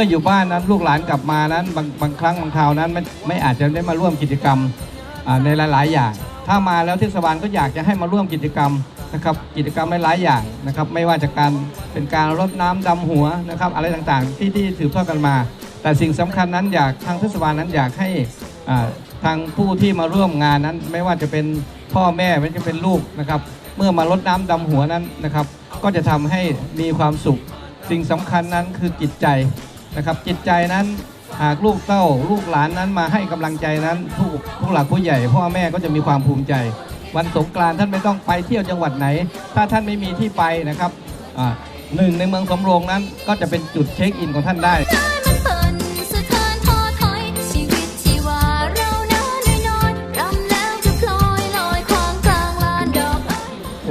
มื่ออยู่บ้านนั้นลูกหลานกลับมานั้นบางบางครั้งบางคราวนั้นไม่ไม่อาจจะได้มาร่วมกิจกรรมในหลาย ๆ อย่าง ถ้ามาแล้วเทศบาลก็อยากจะให้มาร่วมกิจกรรมนะครับกิจกรรมหลาย ๆ อย่างนะครับไม่ว่าจะการเป็นการรดน้ำดำหัวนะครับอะไรต่างๆ ที่ที่สืบทอดกันมา แต่สิ่งสำคัญนั้นอยากทางเทศบาลนั้นอยากให้ทางผู้ที่มาร่วมงานนั้น ไม่ว่าจะเป็นพ่อแม่ไม่ว่าจะเป็นลูกนะครับเมื่อมารดน้ำดำหัวนั้นนะครับก็จะทำให้มีความสุข สิ่งสำคัญนั้นคือจิตใจ นะครับ จิตใจนั้นหากลูกเต้าลูกหลานนั้นมาให้กำลังใจนั้นผู้ผู้หลักผู้ใหญ่พ่อแม่ก็จะมีความภูมิใจ วันสงกรานต์ท่านไม่ต้องไปเที่ยวจังหวัดไหน ถ้าท่านไม่มีที่ไปนะครับอ่าหนึ่งในเมืองสำโรงนั้นก็จะเป็นจุดเช็คอินของท่านได้ใจมันสั่นสะเทือนท้อถอยชีวิตที่ว่าเราน้อยน้อยรำแล้วจะพลอยลอยควางกลางลานดอกไม้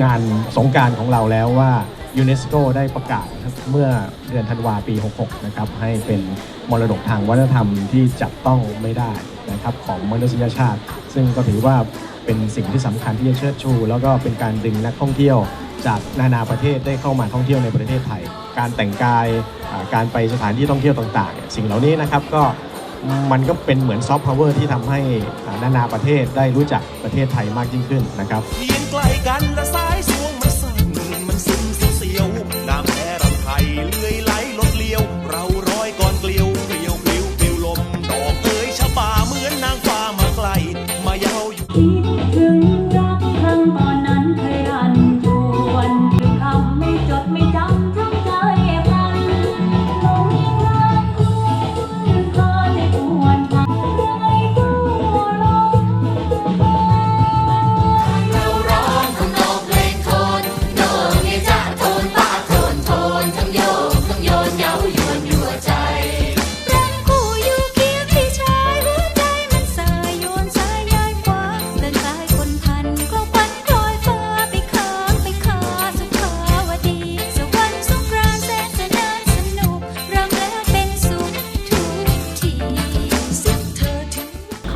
งานสงกรารของเราแล้วว่า ยูเนสโกได้ประกาศเมื่อเดือนธันวาปี 66 นะครับให้เป็นมรดกทางวัฒนธรรมที่จับต้องไม่ได้นะครับของมนุษยชาติ ซึ่งก็ถือว่าเป็นสิ่งที่สำคัญที่จะเชิดชู แล้วก็เป็นการดึงนักท่องเที่ยวจากนานาประเทศได้เข้ามาท่องเที่ยวในประเทศไทย การแต่งกายการไปสถานที่ท่องเที่ยวต่างๆ สิ่งเหล่านี้นะครับก็มันก็เป็นเหมือนซอฟต์พาวเวอร์ที่ทำให้นานาประเทศได้รู้จักประเทศไทยมากยิ่งขึ้นนะครับ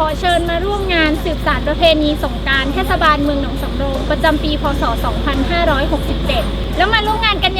อเชิญมาร่วมงานสืบสานประเพณีสงการเทศบาลเมืองหนองสำโรงประจำปี พศ 2567 แล้วมาร่วมงานกัน